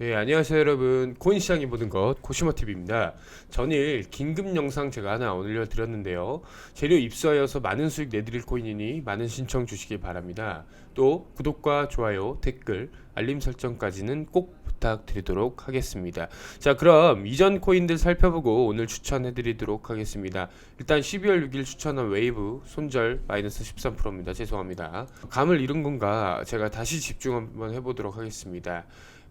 안녕하세요 여러분. 코인 시장이 보는 것 코시모TV입니다. 전일 긴급 영상 제가 하나 올려드렸는데요. 재료 입수하여서 많은 수익 내드릴 코인이니 많은 신청 주시기 바랍니다. 또 구독과 좋아요 댓글 알림 설정까지는 꼭 부탁드리도록 하겠습니다 자 그럼 이전 코인들 살펴보고 오늘 추천해드리도록 하겠습니다 일단 12월 6일 추천한 웨이브 손절 마이너스 13%입니다 죄송합니다 감을 잃은 건가 제가 다시 집중 한번 해보도록 하겠습니다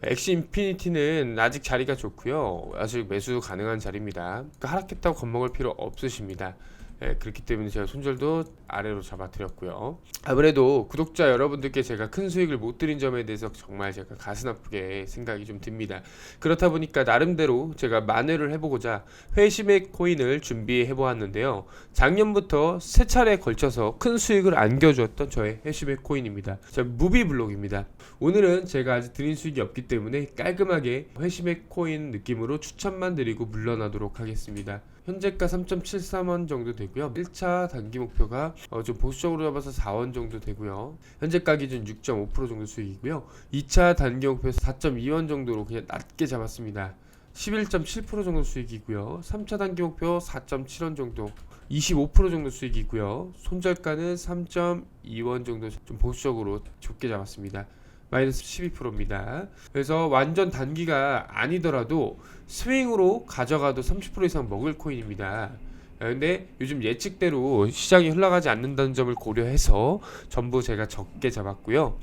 엑시 인피니티는 아직 자리가 좋고요. 아직 매수 가능한 자리입니다. 그러니까 하락했다고 겁먹을 필요 없으십니다. 예, 그렇기 때문에 제가 손절도 아래로 잡아드렸고요. 아무래도 구독자 여러분들께 제가 큰 수익을 못 드린 점에 대해서 정말 제가 가슴 아프게 생각이 좀 듭니다. 그렇다 보니까 나름대로 제가 만회를 해보고자 회심의 코인을 준비해 보았는데요. 작년부터 세 차례에 걸쳐서 큰 수익을 안겨주었던 저의 회심의 코인입니다. 자, 무비 블록입니다. 오늘은 제가 아직 드린 수익이 없기 때문에 깔끔하게 회심의 코인 느낌으로 추천만 드리고 물러나도록 하겠습니다. 현재가 3.73원 정도 되고요. 1차 단기 목표가 어, 좀 보수적으로 잡아서 4원 정도 되고요. 현재가 기준 6.5% 정도 수익이고요. 2차 단기 목표 4.2원 정도로 그냥 낮게 잡았습니다. 11.7% 정도 수익이고요. 3차 단기 목표 4.7원 정도 25% 정도 수익이고요. 손절가는 3.2원 정도 좀 보수적으로 좁게 잡았습니다. 마이너스 12%입니다. 그래서 완전 단기가 아니더라도 스윙으로 가져가도 30% 이상 먹을 코인입니다. 근데 요즘 예측대로 시장이 흘러가지 않는다는 점을 고려해서 전부 제가 적게 잡았고요.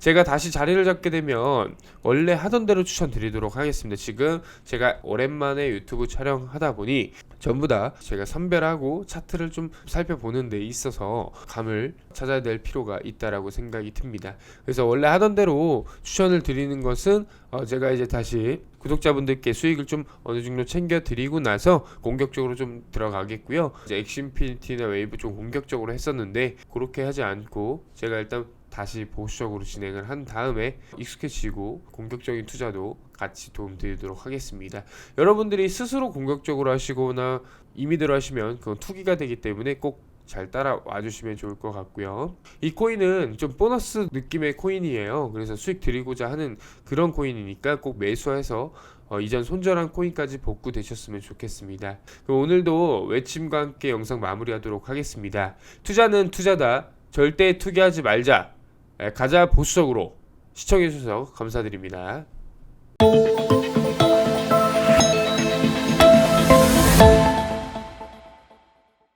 제가 다시 자리를 잡게 되면 원래 하던 대로 추천드리도록 하겠습니다. 지금 제가 오랜만에 유튜브 촬영하다 보니 전부 다 제가 선별하고 차트를 좀 살펴보는 데 있어서 감을 찾아야 될 필요가 있다라고 생각이 듭니다. 그래서 원래 하던 대로 추천을 드리는 것은 어 제가 이제 다시 구독자분들께 수익을 좀 어느 정도 챙겨 드리고 나서 공격적으로 좀 들어가겠고요. 이제 엑신피니티나 웨이브 좀 공격적으로 했었는데 그렇게 하지 않고 제가 일단 다시 보수적으로 진행을 한 다음에 익숙해지고 공격적인 투자도 같이 도움드리도록 하겠습니다. 여러분들이 스스로 공격적으로 하시거나 임의대로 하시면 그건 투기가 되기 때문에 꼭 잘 따라와 주시면 좋을 것 같고요. 이 코인은 좀 보너스 느낌의 코인이에요. 그래서 수익 드리고자 하는 그런 코인이니까 꼭 매수해서 어, 이전 손절한 코인까지 복구되셨으면 좋겠습니다. 오늘도 외침과 함께 영상 마무리하도록 하겠습니다. 투자는 투자다. 절대 투기하지 말자. 에, 가자 보수적으로 시청해주셔서 감사드립니다.